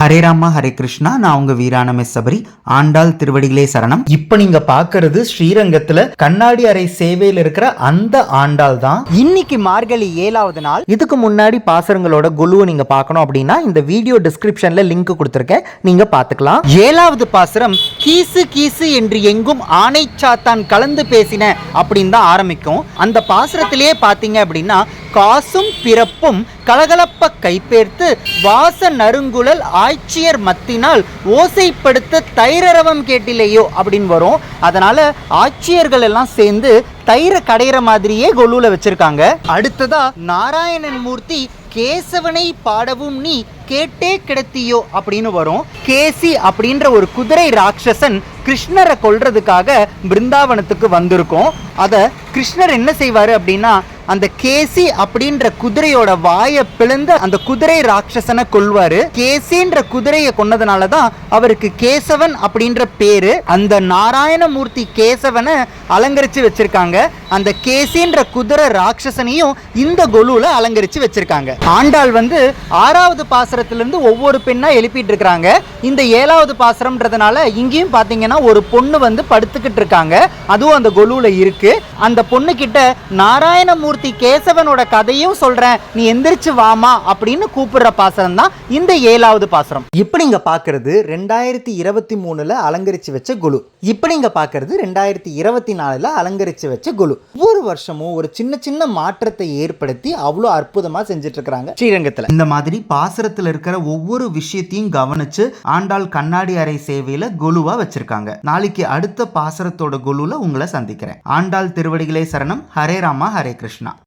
ஹரே ராமா ஹரே கிருஷ்ணா. நான் உங்க வீரான சபரி. ஆண்டாள் திருவடிகளே சரணம். இப்ப நீங்க பாக்குறது ஸ்ரீரங்கத்துல கண்ணாடி அறை சேவையில் இருக்கிற அந்த ஆண்டாள் தான். இன்னைக்கு மார்கழி ஏழாவது நாள். இதுக்கு முன்னாடி பாசரங்களோட குழுவை நீங்க பார்க்கணும் அப்படின்னா இந்த வீடியோ டிஸ்கிரிப்ஷன்ல லிங்க் கொடுத்துருக்கேன். நீங்க பாத்துக்கலாம் ஏழாவது பாசுரம் கீசு கீசு என்று எங்கும் ஆணை சாத்தான் கலந்து பேசின அப்படின்னு தான் ஆரம்பிக்கும். அந்த பாசுரத்திலேயே பாத்தீங்க அப்படின்னா காசும் பிறப்பும் கலகலப்ப கைப்பேர்த்து வாச நறுங்குழல் ஆய்ச்சியர் மத்தினால் ஓசைப்படுத்த தைரரவம் கேட்டிலேயோ அப்படின்னு வரும். அதனால ஆட்சியர்கள் எல்லாம் சேர்ந்து தைர கடையிற மாதிரியே கொலுவில் வச்சிருக்காங்க. அடுத்ததா நாராயணன் மூர்த்தி கேசவனை பாடவும் நீ கேட்டே கிடத்தியோ அப்படின்னு வரும். கேசி அப்படின்ற ஒரு குதிரை ராட்சசன் கிருஷ்ணரை கொல்றதுக்காக பிருந்தாவனத்துக்கு வந்திருக்கோம். அத கிருஷ்ணர் என்ன செய்வாரு அப்படின்னா அந்த கேசி அப்படின்ற குதிரையோட வாயை பிளந்து அந்த குதிரை ராட்சசனை கொள்வாரு கேசின்ற குதிரையை கொன்னதுனால தான் அவருக்கு கேசவன் அப்படின்ற பேரு. அந்த நாராயணமூர்த்தி கேசவனை அலங்கரிச்சு வச்சிருக்காங்க. அந்த கேசின்ற குதிரை ராட்சசனையும் இந்த கொலுல அலங்கரிச்சு வச்சிருக்காங்க. ஆண்டாள் வந்து ஆறாவது பாசுரத்திலிருந்து ஒவ்வொரு பெண்ணா எழுப்பிட்டு இருக்காங்க இந்த ஏழாவது பாசுரம்ன்றதுனால இங்கேயும் பாத்தீங்கன்னா ஒரு பொண்ணு வந்து படுத்துக்கிட்டு இருக்காங்க. அதுவும் அந்த கொலுவில் இருக்கு. அந்த பொண்ணு கிட்ட நாராயணமூர்த்தி கேசவனோட கதையும் சொல்றேன். நீ எந்திரிச்சு வாமா அப்படின்னு கூப்பிடுற பாசுரம் தான் இந்த ஏழாவது பாசுரம். இப்போ நீங்க பாக்குறது ரெண்டாயிரத்தி இருபத்தி மூணுல அலங்கரிச்சு வச்ச குழு. இப்போ நீங்க பாக்குறது ரெண்டாயிரத்தி இருபத்தி நாலுல அலங்கரிச்சு வச்ச குழு. ஒவ்வொரு வருஷமும் ஒரு சின்ன சின்ன மாற்றத்தை ஏற்படுத்தி அவ்வளோ அற்புதமா செஞ்சுட்டு இருக்கிறாங்க ஸ்ரீரங்கத்துல. இந்த மாதிரி பாசுரத்துல இருக்கிற ஒவ்வொரு விஷயத்தையும் கவனிச்சு ஆண்டாள் கண்ணாடி அறை சேவையில குழுவா வச்சிருக்காங்க. நாளைக்கு அடுத்த பாசுரத்தோட குழுல உங்களை சந்திக்கிறேன். ஆண்டாள் திருவடிகளே சரணம். ஹரே ராமா ஹரே கிருஷ்ணா. కృష్ణ